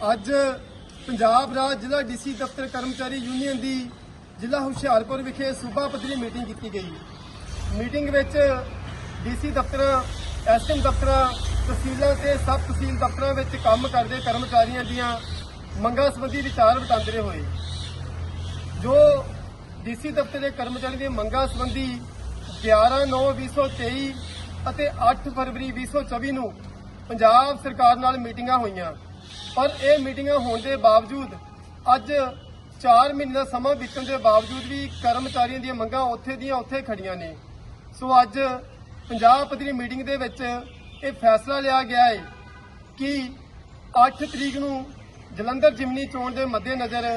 ਅੱਜ ਪੰਜਾਬ ਰਾਜ ਜ਼ਿਲ੍ਹਾ ਡੀਸੀ ਦਫ਼ਤਰ ਕਰਮਚਾਰੀ ਯੂਨੀਅਨ ਦੀ ਜ਼ਿਲ੍ਹਾ ਹੁਸ਼ਿਆਰਪੁਰ ਵਿਖੇ ਸੂਬਾ ਪੱਧਰੀ ਮੀਟਿੰਗ ਕੀਤੀ ਗਈ। ਮੀਟਿੰਗ ਵਿੱਚ ਡੀਸੀ ਦਫ਼ਤਰ ਐਸਐਮ ਦਫ਼ਤਰਾਂ, ਤਹਿਸੀਲਾਂ ਤੇ ਸਬ ਤਹਿਸੀਲ ਦਫ਼ਤਰਾਂ ਵਿੱਚ ਕੰਮ ਕਰਦੇ ਕਰਮਚਾਰੀਆਂ ਦੀਆਂ ਮੰਗਾਂ ਸੰਬੰਧੀ ਵਿਚਾਰ ਵਟਾਂਦਰੇ ਹੋਏ। ਜੋ ਡੀਸੀ ਦਫ਼ਤਰ ਦੇ ਕਰਮਚਾਰੀ ਦੀਆਂ ਮੰਗਾਂ ਸੰਬੰਧੀ 11/9/2023 ਅਤੇ 8 ਫਰਵਰੀ 2024 ਨੂੰ ਪੰਜਾਬ ਸਰਕਾਰ ਨਾਲ ਮੀਟਿੰਗਾਂ ਹੋਈਆਂ। ਪਰ ਇਹ ਮੀਟਿੰਗਾਂ ਹੋਣ ਦੇ ਬਾਵਜੂਦ ਅੱਜ 4 ਮਹੀਨੇ ਦਾ ਸਮਾਂ ਬੀਤਣ ਦੇ ਬਾਵਜੂਦ ਵੀ ਕਰਮਚਾਰੀਆਂ ਦੀਆਂ ਮੰਗਾਂ ਉੱਥੇ ਦੀਆਂ ਉੱਥੇ ਖੜੀਆਂ ਨੇ। ਸੋ ਅੱਜ ਪੰਜਾਬ ਪੱਧਰੀ ਮੀਟਿੰਗ ਦੇ ਵਿੱਚ ਇਹ ਫੈਸਲਾ ਲਿਆ ਗਿਆ ਹੈ ਕਿ 8 ਤਰੀਕ ਨੂੰ ਜਲੰਧਰ ਜਿਮਨੀ ਚੋਣ ਦੇ ਮੱਦੇਨਜ਼ਰ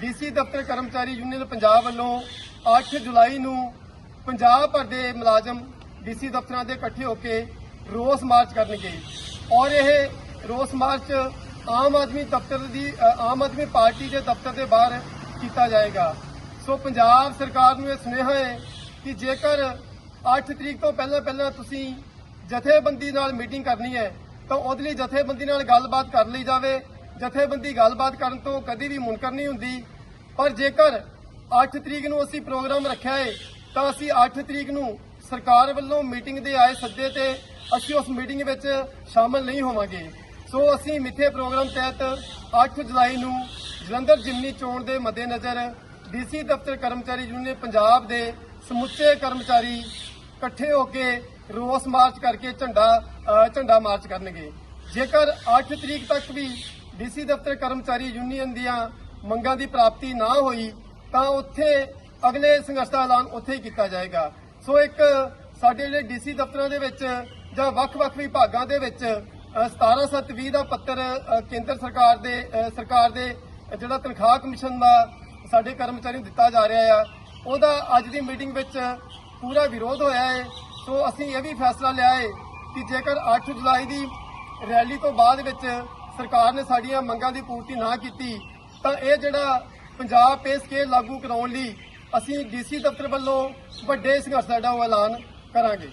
ਡੀਸੀ ਦਫ਼ਤਰ ਕਰਮਚਾਰੀ ਯੂਨੀਅਨ ਪੰਜਾਬ ਵੱਲੋਂ 8 ਜੁਲਾਈ ਨੂੰ ਪੰਜਾਬ ਭਰ ਦੇ ਮੁਲਾਜ਼ਮ ਡੀਸੀ ਦਫ਼ਤਰਾਂ ਦੇ ਇਕੱਠੇ ਹੋ ਕੇ ਰੋਸ ਮਾਰਚ ਕਰਨਗੇ। ਔਰ ਇਹ ਰੋਸ ਮਾਰਚ ਆਮ ਆਦਮੀ ਦਫ਼ਤਰ ਦੀ ਆਮ ਆਦਮੀ ਪਾਰਟੀ ਦੇ ਦਫ਼ਤਰ ਦੇ ਬਾਹਰ ਕੀਤਾ ਜਾਏਗਾ। ਸੋ ਪੰਜਾਬ ਸਰਕਾਰ ਨੂੰ ਇਹ ਸੁਨੇਹਾ ਹੈ ਕਿ ਜੇਕਰ 8 ਤਰੀਕ ਤੋਂ ਪਹਿਲਾਂ ਪਹਿਲਾਂ ਤੁਸੀਂ ਜਥੇਬੰਦੀ ਨਾਲ ਮੀਟਿੰਗ ਕਰਨੀ ਹੈ, ਤਾਂ ਉਹਦੇ ਲਈ ਜਥੇਬੰਦੀ ਨਾਲ ਗੱਲਬਾਤ ਕਰ ਲਈ ਜਾਵੇ। ਜਥੇਬੰਦੀ ਗੱਲਬਾਤ ਕਰਨ ਤੋਂ ਕਦੀ ਵੀ ਮੁਨਕਰ ਨਹੀਂ ਹੁੰਦੀ। ਪਰ ਜੇਕਰ 8 ਤਰੀਕ ਨੂੰ ਅਸੀਂ ਪ੍ਰੋਗਰਾਮ ਰੱਖਿਆ ਹੈ, ਤਾਂ ਅਸੀਂ 8 ਤਰੀਕ ਨੂੰ ਸਰਕਾਰ ਵੱਲੋਂ ਮੀਟਿੰਗ ਦੇ ਆਏ ਸੱਦੇ ਤੇ ਅਸੀਂ ਉਸ ਮੀਟਿੰਗ ਵਿੱਚ ਸ਼ਾਮਲ ਨਹੀਂ ਹੋਵਾਂਗੇ। ਸੋ ਅਸੀਂ ਮਿੱਥੇ ਪ੍ਰੋਗਰਾਮ ਤਹਿਤ 8 ਜੁਲਾਈ ਨੂੰ ਜਲੰਧਰ ਜਿਮਨੀ ਚੋਣ ਦੇ ਮੱਦੇਨਜ਼ਰ ਡੀਸੀ ਦਫ਼ਤਰ ਕਰਮਚਾਰੀ ਯੂਨੀਅਨ ਪੰਜਾਬ ਦੇ ਸਮੁੱਚੇ ਕਰਮਚਾਰੀ ਇਕੱਠੇ ਹੋ ਕੇ ਰੋਸ ਮਾਰਚ ਕਰਕੇ ਝੰਡਾ ਝੰਡਾ ਮਾਰਚ ਕਰਨਗੇ। ਜੇਕਰ 8 ਤਰੀਕ ਤੱਕ ਵੀ ਡੀਸੀ ਦਫ਼ਤਰ ਕਰਮਚਾਰੀ ਯੂਨੀਅਨ ਦੀਆਂ ਮੰਗਾਂ ਦੀ ਪ੍ਰਾਪਤੀ ਨਾ ਹੋਈ, ਤਾਂ ਉੱਥੇ ਅਗਲੇ ਸੰਘਰਸ਼ ਦਾ ਐਲਾਨ ਉੱਥੇ ਹੀ ਕੀਤਾ ਜਾਏਗਾ। ਸੋ ਇੱਕ ਸਾਡੇ ਜਿਹੜੇ ਡੀਸੀ ਦਫ਼ਤਰਾਂ ਦੇ ਵਿੱਚ ਜਾਂ ਵੱਖ-ਵੱਖ ਵਿਭਾਗਾਂ ਦੇ ਵਿੱਚ 17720 ਦਾ ਪੱਤਰ ਕੇਂਦਰ ਸਰਕਾਰ ਦੇ ਸਰਕਾਰ ਦੇ ਜਿਹੜਾ ਤਨਖਾਹ ਕਮਿਸ਼ਨ ਦਾ ਸਾਡੇ ਕਰਮਚਾਰੀਆਂ ਨੂੰ ਦਿੱਤਾ ਜਾ ਰਿਹਾ ਆ, ਉਹਦਾ ਅੱਜ ਦੀ ਮੀਟਿੰਗ ਵਿੱਚ ਪੂਰਾ ਵਿਰੋਧ ਹੋਇਆ ਹੈ ਸੋ ਅਸੀਂ ਇਹ ਵੀ ਫੈਸਲਾ ਲਿਆ ਹੈ ਕਿ ਜੇਕਰ 8 ਜੁਲਾਈ ਦੀ ਰੈਲੀ ਤੋਂ ਬਾਅਦ ਵਿੱਚ ਸਰਕਾਰ ਨੇ ਸਾਡੀਆਂ ਮੰਗਾਂ ਦੀ ਪੂਰਤੀ ਨਾ ਕੀਤੀ, ਤਾਂ ਇਹ ਜਿਹੜਾ ਪੰਜਾਬ ਪੇ ਸਕੇਲ ਲਾਗੂ ਕਰਾਉਣ ਲਈ ਅਸੀਂ ਡੀਸੀ ਦਫ਼ਤਰ ਵੱਲੋਂ ਵੱਡੇ ਸੰਘਰਸ਼ ਦਾ ਜਿਹੜਾ ਉਹ ਐਲਾਨ ਕਰਾਂਗੇ।